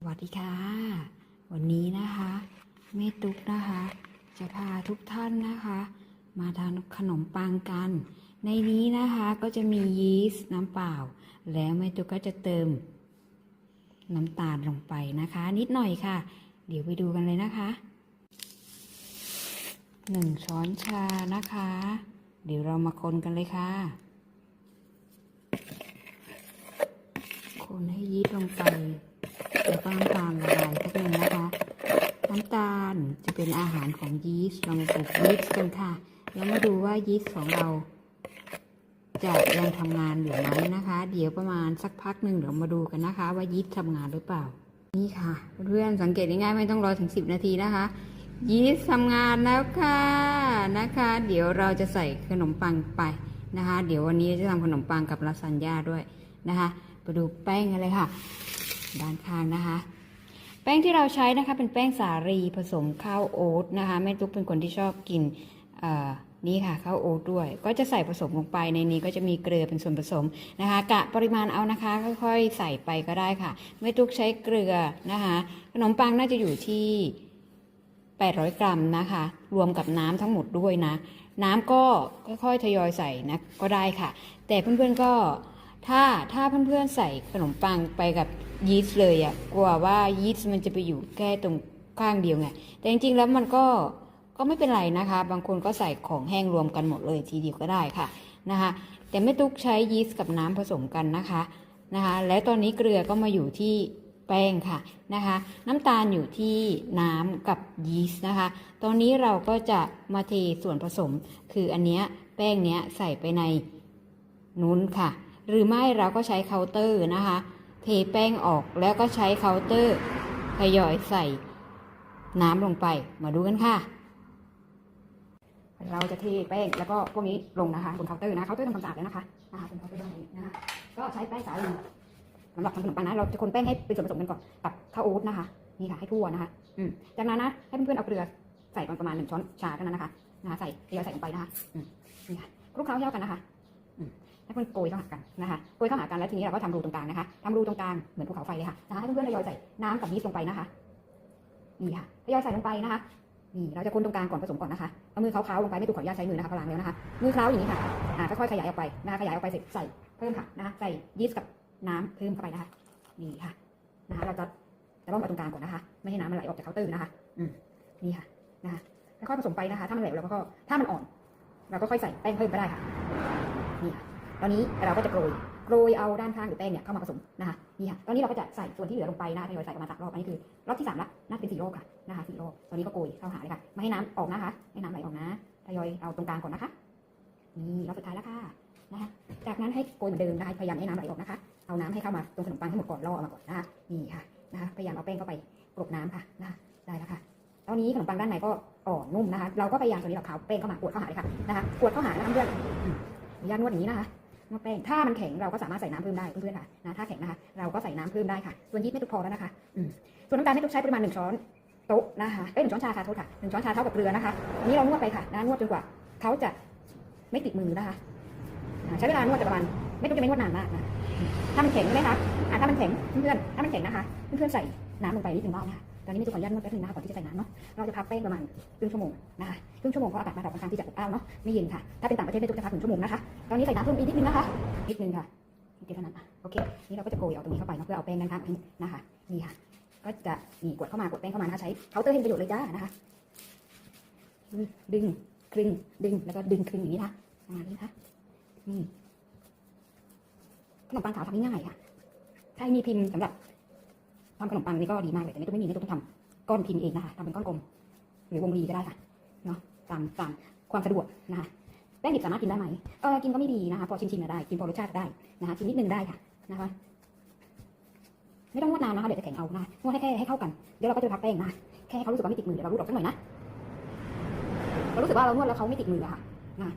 สวัสดีค่ะ วันนี้นะคะแม่ตุ๊กนะคะ จะพาทุกท่านนะคะ มาทานขนมปังกัน ในนี้นะคะก็จะมียีสต์น้ำเปล่า แล้วแม่ตุ๊กก็จะเติม น้ำตาลลงไปนะคะ นิดหน่อยค่ะ เดี๋ยวไปดูกันเลยนะคะหนึ่งช้อนชานะคะ เดี๋ยวเรามาคนกันเลยค่ะ คนให้ยีสต์ลงไป แล้วก็น้ำตาลละลายสักหนึ่งนะคะ น้ำตาลจะเป็นอาหารของยีสต์เรามาปลูกยีสต์กันค่ะ แล้วมาดูว่ายีสต์ของเราจะยังทำงานอยู่ไหมนะคะ เดี๋ยวประมาณสักพักหนึ่งเดี๋ยวมาดูกันนะคะ ว่ายีสต์ทำงานหรือเปล่า นี่ค่ะ เพื่อนสังเกตง่ายๆไม่ต้องรอถึง 10 นาทีนะคะ ยีสต์ทำงานแล้วค่ะนะคะ เดี๋ยวเราจะใส่ขนมปังไปนะคะ เดี๋ยววันนี้จะทำขนมปังกับลาซานญ่าด้วยนะคะไปดูแป้งกันเลยค่ะ ด้านข้างนะคะ แป้งที่เราใช้นะคะเป็นแป้งสาลีผสมข้าวโอ๊ตนะคะแม่ตุ๊กเป็นคนที่ชอบกินเออนี่ค่ะข้าวโอ๊ตด้วย ก็จะใส่ผสมลงไปในนี้ก็จะมีเกลือเป็นส่วนผสมนะคะกะปริมาณเอานะคะค่อยๆใส่ไปก็ได้ค่ะแม่ตุ๊กใช้เกลือนะคะขนมปังน่าจะอยู่ที่800 กรัมนะคะ รวมกับน้ำทั้งหมดด้วยนะ น้ำก็ค่อยๆทยอยใส่นะก็ได้ค่ะ แต่เพื่อนๆก็ถ้าถ้าเพื่อนๆใส่ขนมปังไปกับ ยีสต์เลยอะ่ะกลัวว่ายีสต์มันจะไปอยู่แค่ตรงข้างเดียวไง แต่จริงๆแล้วมันก็ก็ไม่เป็นไรนะคะ บางคนก็ใส่ของแห้งรวมกันหมดเลยทีเดียวก็ได้ค่ะนะคะ แต่ไม่ตุกใช้ยีสต์กับน้ำผสมกันนะคะนะคะ และตอนนี้เกลือก็มาอยู่ที่แป้งค่ะนะคะ น้ำตาลอยู่ที่น้ำกับยีสต์นะคะ ตอนนี้เราก็จะมาเทส่วนผสม คืออันเนี้ยแป้งเนี้ยใส่ไปในนู้นค่ะ หรือไม่เราก็ใช้เคาน์เตอร์นะคะ เทแป้งออกแล้วก็ใช้เคาน์เตอร์ทยอยใส่น้ำลงไปมาดูกันค่ะ เราจะเทแป้งแล้วก็พวกนี้ลงนะคะบนเคาน์เตอร์นะเคาน์เตอร์ทำความสะอาดแล้วนะคะนะคะเป็นเคาน์เตอร์ด้านนี้นะคะก็ใช้แป้งสาลีสำหรับทำขนมปังนะเราจะคนแป้งให้เป็นส่วนผสมกันก่อนกับข้าวโอ๊ตนะคะนี่ค่ะให้ทั่วนะคะอืมจากนั้นนะให้เพื่อนๆเอาเกลือใส่ประมาณหนึ่งช้อนชาเท่านั้นนะคะนะคะใส่ทยอยใส่ลงไปนะคะอืมนี่ค่ะคลุกเคล้าให้เข้ากันนะคะ มให้เพื่อนโกยเข้าหากันนะคะโกยเข้าหากันแล้วทีนี้เราก็ทำรูตรงกลางนะคะทำรูตรงกลางเหมือนภูเขาไฟเลยค่ะนะคะให้เพื่อนๆทยอยใส่น้ำกับยีสต์ลงไปนะคะนี่ค่ะทยอยใส่ลงไปนะคะนี่เราจะคนตรงกลางก่อนผสมก่อนนะคะเอามือเคล้าๆลงไปไม่ถูกขออนุญาตใช้มือนะคะพลังแล้วนะคะมือเคล้าอย่างนี้ค่ะอ่าค่อยๆขยายออกไปนะคะขยายออกไปเสร็จใส่เพิ่มค่ะนะคะใส่ยีสต์กับน้ำเพิ่มเข้าไปนะคะนี่ค่ะนะคะเราจะจะร่อนไปตรงกลางก่อนนะคะ ไม่ให้น้ำมันไหลออกจากเคาน์เตอร์นะคะ อืมนี่ค่ะนะคะค่อยผสมไปนะคะ ถ้ามันเหลวเราก็ถ้ามันอ่อน เราก็ค่อยใส่แป้งเพิ่มก็ได้ค่ะนี่ค่ะ ตอนนี้เราก็จะโกรยโกรยเอาด้านข้างหรือแป้งเนี่ยเข้ามาผสมนะคะนี่ค่ะตอนนี้เราก็จะใส่ส่วนที่เหลือลงไปนะคะทยอยใส่ประมาณสามรอบอันนี้คือรอบที่สามละน่าจะเป็นสี่รอบค่ะนะคะสี่รอบตอนนี้ก็โกยเข้าหาเลยค่ะไม่ให้น้ำออกนะคะให้น้ำไหลออกนะทยอยเอาตรงกลางก่อนนะคะนี่รอบสุดท้ายแล้วค่ะนะคะจากนั้นให้โกยเหมือนเดิมนะคะพยายามให้น้ำไหลออกนะคะ เอาน้ำให้เข้ามาตรงขนมปังให้หมดก่อนล่อออกมาก่อนนะคะนี่ค่ะนะคะพยายามเอาแป้งเข้าไปกลบน้ำค่ะนะได้แล้วค่ะตอนนี้ขนมปังด้านในก็อ่อนนุ่มนะคะ เราก็พยายามตอนนี้เราขาวแป้งเข้ามากวดเข้าหาเลยค่ะนะคะกวดเข้าหานะคะเพื่อนอืมอนุญาตนวดอย่างนี้นะคะ นวดแป้งถ้ามันแข็งเราก็สามารถใส่น้ำเพิ่มได้เพื่อนๆค่ะนะถ้าแข็งนะคะเราก็ใส่น้ำเพิ่มได้ค่ะ ส่วนยีสต์ไม่ทุกพอแล้วนะคะส่วนน้ำตาลไม่ต้องใช้ปริมาณหนึ่งช้อนโต๊ะนะคะเอ้ยหนึ่งช้อนชาค่ะโทษค่ะหนึ่งช้อนชาเท่ากับเกลือนะคะอันนี้เรานวดไปค่ะนะนวดจนกว่าเขาจะไม่ติดมือนะคะ ใช้เวลานวดจะประมาณไม่ต้องจะไม่นวดนานมากนะถ้ามันแข็งใช่ไหมคะถ้ามันแข็งเพื่อนๆถ้ามันแข็งนะคะ เพื่อนๆใส่น้ำลงไปนิดนึงบ้างนะคะ ตอนนี้ม่ต้องขออนุญาตนวดแป๊บนึงนะคะก่อนที่จะใส่น้ำเนาะเราจะพักแป้งประมาณครึ่งชั่วโมงนะคะครึ่งชั่วโมงเพราะอากาศบ้านเราค่อนข้างที่จะอบอ้าวเนาะไม่เย็นค่ะถ้าเป็นต่างประเทศไม่ต้องจะพักหนึ่งชั่วโมงนะคะตอนนี้ใส่น้ำเพิ่มอีกนิดนึงนะคะนิดนึงค่ะนิดเดียวเท่านั้นอะโอเคนี่เราก็จะโกยเอาตรงนี้เข้าไปเนาะเพื่อเอาแป้งด้านข้างทิ้งนะคะนี่ค่ะ ก็จะนี่กดเข้ามากดแป้งเข้ามานะคะใช้เคาน์เตอร์ให้เป็นประโยชน์เลยจ้านะคะดึงคลึงดึงแล้วก็ดึงคลึงอย่างนี้นะคะประมาณนี้นะคะนี่ขนมปังขาวทำง่ายๆค่ะถ้ามีพิมพ์สำหรับ ทำขนมปังนี่ก็ดีมากเลยแต่ไม่ต้องไม่มีไม่ต้องทำก้อนพิมพ์เองนะคะทำเป็นก้อนกลม หรือวงรีก็ได้ค่ะเนาะตามตามความสะดวกนะคะแป้งดิบสามารถกินได้ไหมเออกินก็ไม่ดีนะคะพอชิมๆก็ได้กินพอรสชาติได้นะคะกินนิดนึงได้ค่ะนะคะไม่ต้องนวดนานนะคะเดี๋ยวจะแข็งเอานะคะนวดให้แค่ให้เข้ากันเดี๋ยวเราก็จะพักแป้งนะแค่ให้เขารู้สึกว่าไม่ติดมือเดี๋ยวเรารูดออกสักหน่อยนะเรารู้สึกว่าเรานวดแล้วเขาไม่ติดมืออะค่ะนะ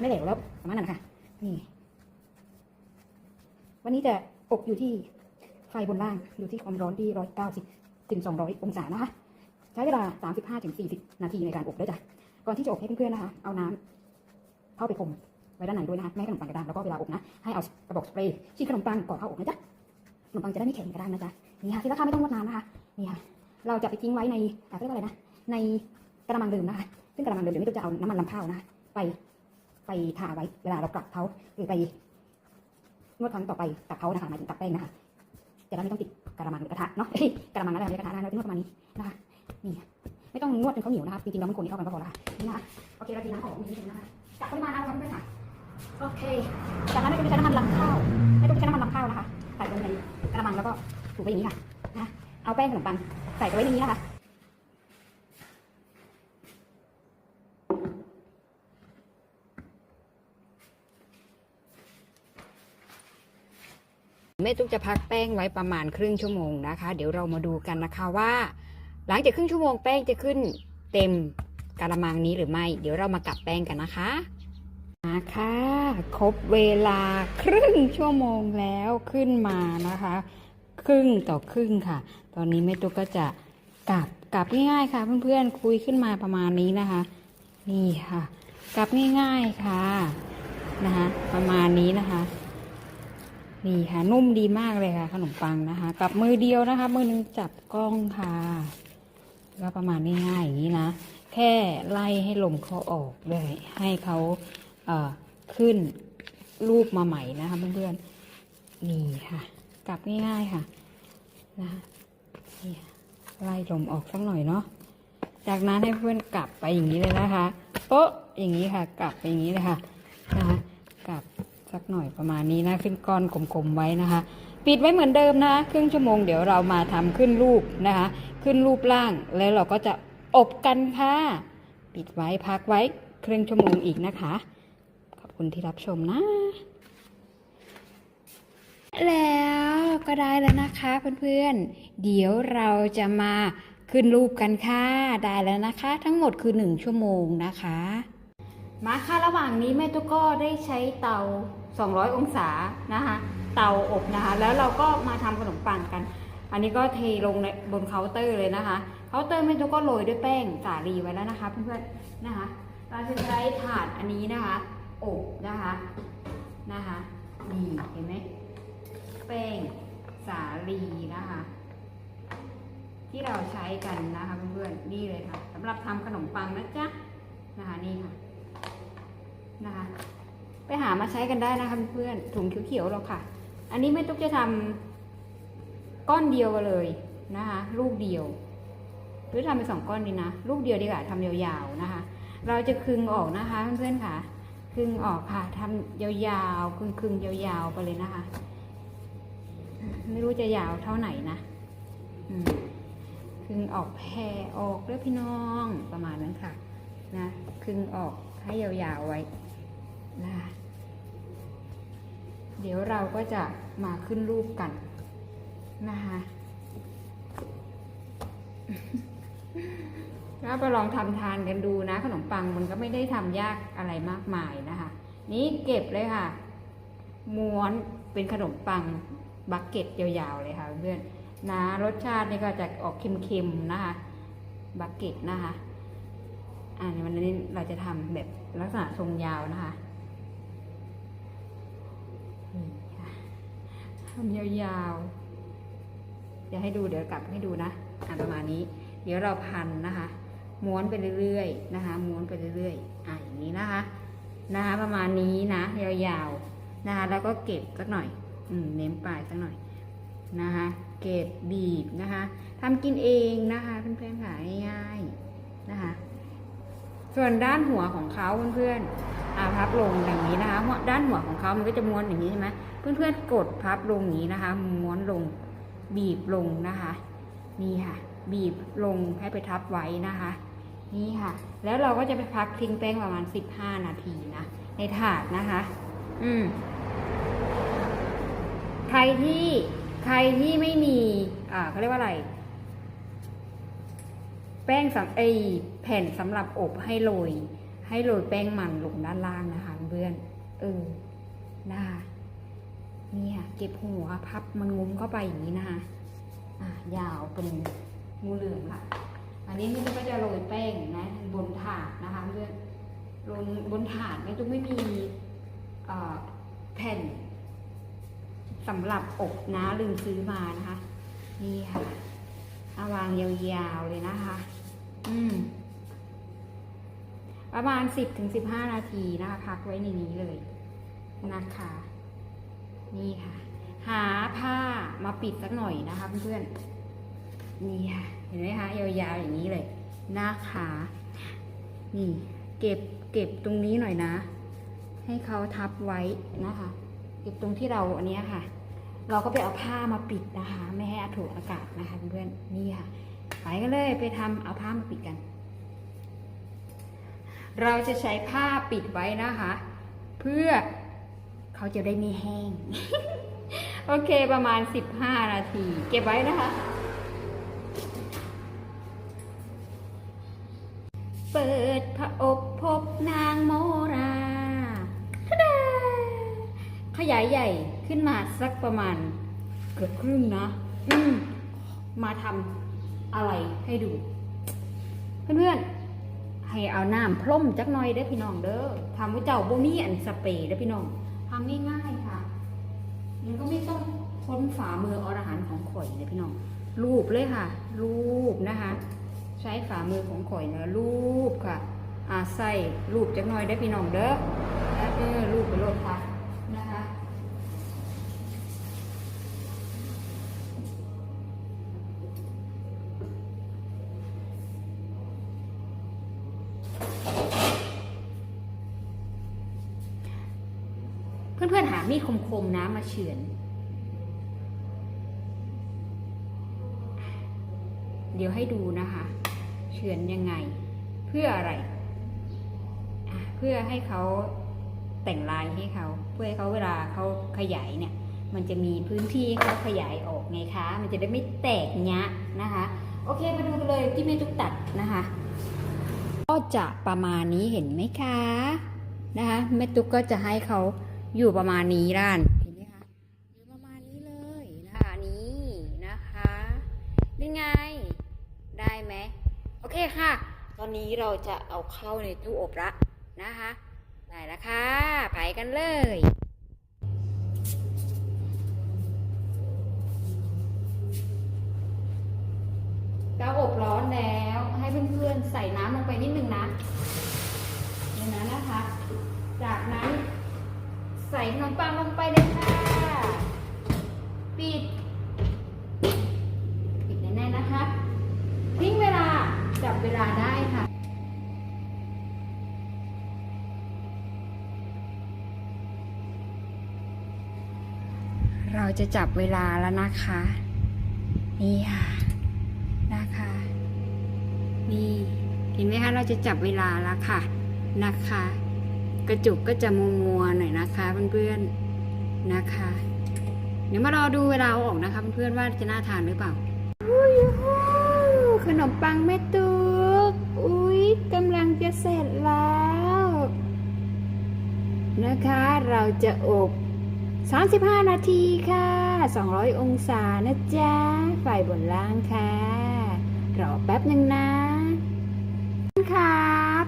ไม่เหลวแล้วประมาณนั้นนะคะนี่วันนี้จะ อบอยู่ที่ไฟบนล่างอยู่ที่ความร้อนที่ร้อยเก้าสิบถึงสองร้อยองศานะคะ ใช้เวลาสามสิบห้าถึงสี่สิบนาทีในการอบได้จ้ะก่อนที่จะอบให้เพื่อนๆนะคะ เอาน้ำเข้าไปพรมไว้ด้านในด้วยนะคะไม่ขนมปังกระด้างแล้วก็เวลาอบนะ ให้เอากระบอกสเปรย์ฉีดขนมปังก่อนเข้าอบนะจ๊ะขนมปังจะได้ไม่แข็งกระด้างนะจ๊ะนี่ค่ะที่ราคาไม่ต้องงดน้ำนะคะนี่ค่ะเราจะไปทิ้งไว้ในอ่าเขาเรียกว่าอะไรนะในกระมังดื่มนะคะซึ่งกระมังดื่มเดี๋ยวนี้จะเอาน้ำมันลำข้าวนะคะไปไปทาไว้เวลาเรากลับเขาหรือไป นวดครั้งต่อไปกับเขานะคะหมายถึงกับแป้งนะคะจะได้ไม่ต้องติดกระมังหรือกระทะเนาะกระมังอะไรกระทะนะเราจะนวดประมาณนี้นะคะนี่ไม่ต้องนวดจนเขาเหนียวนะคะจริงๆเราไม่ควรนี้เข้ากันก็พอละนี่นะคะโอเคเราทีน้ำหอมนิดนึงนะคะจับปริมาณเอาครับเพื่อนค่ะโอเคจากนั้นเราจะใช้น้ำมันลำข้าวไม่ต้องใช้น้ำมันลำข้าวนะคะใส่ลงในกระมังแล้วก็ถูไปอย่างนี้ค่ะนะเอาแป้งขนมปังใส่ไปไว้ในนี้นะคะ แม่ตุ๊กจะพักแป้งไว้ประมาณครึ่งชั่วโมงนะคะ เดี๋ยวเรามาดูกันนะคะว่า หลังจากครึ่งชั่วโมงแป้งจะขึ้นเต็มกระมังนี้หรือไม่ เดี๋ยวเรามากลับแป้งกันนะคะมาค่ะครบเวลาครึ่งชั่วโมงแล้วขึ้นมานะคะ ครึ่งต่อครึ่งค่ะ ตอนนี้แม่ตุ๊กก็จะกลับกลับง่ายๆค่ะเพื่อนๆคุยขึ้นมาประมาณนี้นะคะ นี่ค่ะกลับง่ายๆค่ะนะคะประมาณนี้นะคะ นี่ค่ะนุ่มดีมากเลยค่ะ ขนมปังนะคะ กับมือเดียวนะคะ มือหนึงจับกล้องค่ะก็ประมาณง่ายๆอย่างนี้นะ แค่ไล่ให้ลมเขาออกเลยให้เขาเขึ้นรูปมาใหม่นะคะเพื่อนๆนี่ค่ะกลับง่ายๆค่ะนะนี่ไล่ลมออกสักหน่อยเนาะจากนั้นให้เพื่อนกลับไปอย่างนี้เลยนะคะโป๊ะอย่างนี้ค่ะ กลับไปอย่างนี้เลยค่ะนะคะกลับ สักหน่อยประมาณนี้นะ ขึ้นก้อนกลมๆไว้นะคะ ปิดไว้เหมือนเดิมนะคะครึ่งชั่วโมงเดี๋ยวเรามาทำขึ้นรูปนะคะ ขึ้นรูปร่างแล้วเราก็จะอบกันค่ะ ปิดไว้พักไว้ครึ่งชั่วโมงอีกนะคะ ขอบคุณที่รับชมนะ แล้วก็ได้แล้วนะคะเพื่อนๆ เดี๋ยวเราจะมาขึ้นรูปกันค่ะ ได้แล้วนะคะ ทั้งหมดคือหนึ่งชั่วโมงนะคะ มาค่ะระหว่างนี้แม่ตุ๊กก็ได้ใช้เตา 200 องศานะคะเตาอบนะคะแล้วเราก็มาทำขนมปังกัน อันนี้ก็เทลงในบนเคาน์เตอร์เลยนะคะเคาน์เตอร์แม่ตุ๊กก็โรยด้วยแป้งสาลีไว้แล้วนะคะ เพื่อนๆนะคะ เราจะใช้ถาดอันนี้นะคะอบนะคะนะคะนี่เห็นไหมแป้งสาลีนะคะ ที่เราใช้กันนะคะเพื่อนๆนี่เลยค่ะสำหรับทำขนมปังนะจ๊ะนะคะนี่ค่ะนะคะ ไปหามาใช้กันได้นะคะเพื่อนๆถุงเขียวๆหรอกค่ะ อันนี้ไม่ตุ๊กจะทำก้อนเดียวเลยนะคะ ลูกเดียว หรือทำเป็นสองก้อนดีนะ ลูกเดียวดีกว่าทำยาวๆนะคะ เราจะคึงออกนะคะเพื่อนๆค่ะ คึงออกค่ะทำยาวๆ คึงๆยาวๆไปเลยนะคะ ไม่รู้จะยาวเท่าไหนนะคึงออกแผ่ออกด้วยพี่น้องประมาณนั้นค่ะนะคึงออกให้ยาวๆไว้นะคะ เดี๋ยวเราก็จะมาขึ้นรูปกันนะคะก็ไปลองทำทานกันดูนะ ขนมปังมันก็ไม่ได้ทำยากอะไรมากมายนะคะ นี่เก็บเลยค่ะ ม้วนเป็นขนมปังบักเก็ตยาวๆเลยค่ะเพื่อนนะรสชาตินี่ก็จะออกเค็มๆนะคะบักเก็ตนะคะ อ่าวันนี้เราจะทำแบบลักษณะทรงยาวนะคะนี่ค่ะ ทำยาวๆเดี๋ยวให้ดูเดี๋ยวกลับให้ดูนะอ่าประมาณนี้ เดี๋ยวเราพันนะคะ ม้วนไปเรื่อยๆนะคะ ม้วนไปเรื่อยๆอ่าอย่างนี้นะคะ นะคะประมาณนี้นะยาวๆนะคะ แล้วก็เก็บสักหน่อย อืมเน้มปลายสักหน่อยนะคะ เก็บบีบนะคะทำกินเองนะคะเพื่อนๆค่ะง่ายๆนะคะ ส่วนด้านหัวของเขาเพื่อนๆอาพับลงอย่างนี้นะคะ ด้านหัวของเขามันก็จะม้วนอย่างนี้ใช่ไหมเพื่อนๆกดพับลงอย่างนี้นะคะ ม้วนลง บีบลงนะคะ นี่ค่ะ บีบลงให้ไปทับไว้นะคะ นี่ค่ะ แล้วเราก็จะไปพักทิ้งแป้งประมาณ 15 นาทีนะ ในถาดนะคะ อืม ใครที่ใครที่ไม่มี อ่าเขาเรียกว่าอะไร ป้งสำไอแผ่นสำหรับอบให้โรยให้โรยแป้งมันลงด้านล่างนะคะเพื่อนเออนะคะนี่ค่ะเก็บหัวพับมันงุ้มเข้าไปอย่างนี้นะคะอะยาวเป็นงูเหลือมค่ะอันนี้มันก็จะโรยแป้งนะบนถาดนะคะเพื่อนลงบนถาดไม่ต้องไม่มีแผ่นสำหรับอบนะลืมซื้อมานะคะ นี่ค่ะเอาวางยาวๆเลยนะคะ อืม ประมาณ10ถึง15นาทีนะคะ พักไว้ในนี้เลยนะคะ นี่ค่ะ หาผ้ามาปิดสักหน่อยนะคะเพื่อนๆนี่ค่ะ เห็นไหมคะยาวๆอย่างนี้เลยนะคะนี่ เก็บเก็บตรงนี้หน่อยนะ ให้เขาทับไว้นะคะ เก็บตรงที่เราอันนี้ค่ะ เราก็ไปเอาผ้ามาปิดนะคะ ไม่ให้อาถูกอากาศนะคะเพื่อนๆนี่ค่ะ ไปกันเลยไปทำเอาผ้ามาปิดกัน เราจะใช้ผ้าปิดไว้นะคะ เพื่อเขาจะได้ไม่แห้ง โอเคประมาณ 15 นาที เก็บไว้นะคะ เปิดพระอบพบนางโมราทดาขยายใหญ่ขึ้นมาสักประมาณเกือบครึ่งนะ อืม มาทำ อะไรให้ดู เพื่อนๆ ให้เอาน้ำพร่มจักหน่อยได้พี่น้องเด้อทำว่าเจ้าบ่มีอันสเปรย์ได้พี่น้องทำง่ายๆค่ะมันก็ไม่ต้องค้นฝ่ามืออรหันต์ของข่อยเลยพี่น้องรูปเลยค่ะ รูปนะคะ ใช้ฝ่ามือของข่อยเนอะรูปค่ะอาใส่รูปจักหน่อยได้พี่น้องเด้อแล้วเออรูปไปโลดค่ะ เพื่อนๆหามีดคมๆนะมาเฉือน เดี๋ยวให้ดูนะคะ เฉือนยังไง เพื่ออะไร เพื่อให้เขาแต่งลายให้เขา เพื่อให้เขาเวลาเขาขยายเนี่ย มันจะมีพื้นที่เขาขยายออกไงคะ มันจะได้ไม่แตกยะนะคะ โอเคมาดูกันเลยที่แม่ตุ๊กตัดนะคะ ก็จะประมาณนี้เห็นไหมคะนะคะแม่ตุ๊กก็จะให้เขา อยู่ประมาณนี้ด้านเห็นไหมคะอยู่ประมาณนี้เลยนะคะนี้นะคะเป็นไง ได้ไหมโอเคค่ะ ตอนนี้เราจะเอาเข้าในตู้อบละนะคะได้แล้วค่ะ ไปกันเลยเตาอบร้อนแล้วให้เพื่อนๆใส่น้ำลงไปนิดนึงนะอย่างนั้นนะคะ จากนั้น ใส่ขนมปังลงไปเลยค่ะ ปิด ปิดแน่ๆนะคะ ทิ้งเวลา จับเวลาได้ค่ะเราจะจับเวลาแล้วนะคะ นี่ค่ะ นะคะ นี่ เห็นไหมคะ เราจะจับเวลาแล้วค่ะ นะคะ กระจุกก็จะมัวมัวๆหน่อยนะคะเพื่อนๆนะคะ เดี๋ยวมารอดูเวลาออกนะคะเพื่อนๆว่าจะน่าทานหรือเปล่าอุ้ยขนมปังแม่ตุ๊กอุ้ยกำลังจะเสร็จแล้ว นะคะเราจะอบ 35 นาทีค่ะ 200 องศานะจ๊ะ ไฟบนล่างค่ะ รอแป๊บหนึ่งนะ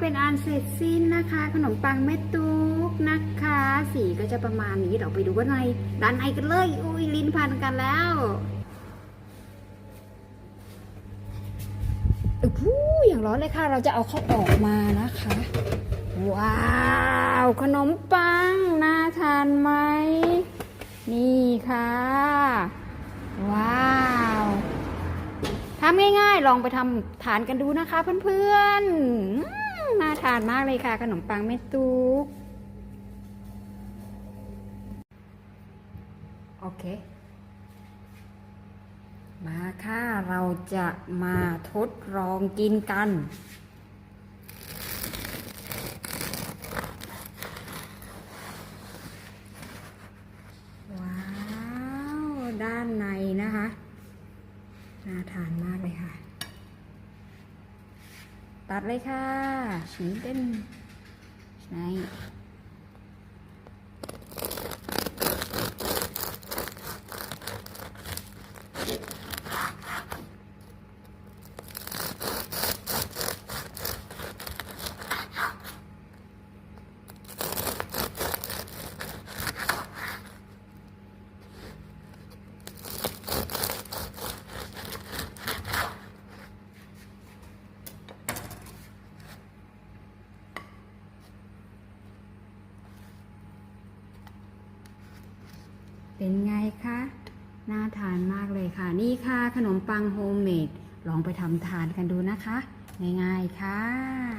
เป็นอันเสร็จสิ้นนะคะ ขนมปังแม่ตุ๊กนะคะ สีก็จะประมาณนี้เราไปดูว่าในด้านในกันเลยอุ้ยลิ้นพันกันแล้วออพูอย่างร้อนเลยค่ะ เราจะเอาเข้าออกมานะคะ ว้าวขนมปังน่าทานไหมนี่ค่ะ ว้าวทำง่ายๆ ลองไปทำทานกันดูนะคะเพื่อนๆ น่าทานมากเลยค่ะ ขนมปังแม่ตุ๊กโอเค มาค่ะ เราจะมาทดลองกินกันว้าวด้านในนะคะ น่าทานมากเลยค่ะ ตัดเลยค่ะชิ้นเป็นไหน ขนมปังโฮมเมดลองไปทำทานกันดูนะคะ ง่ายๆค่ะ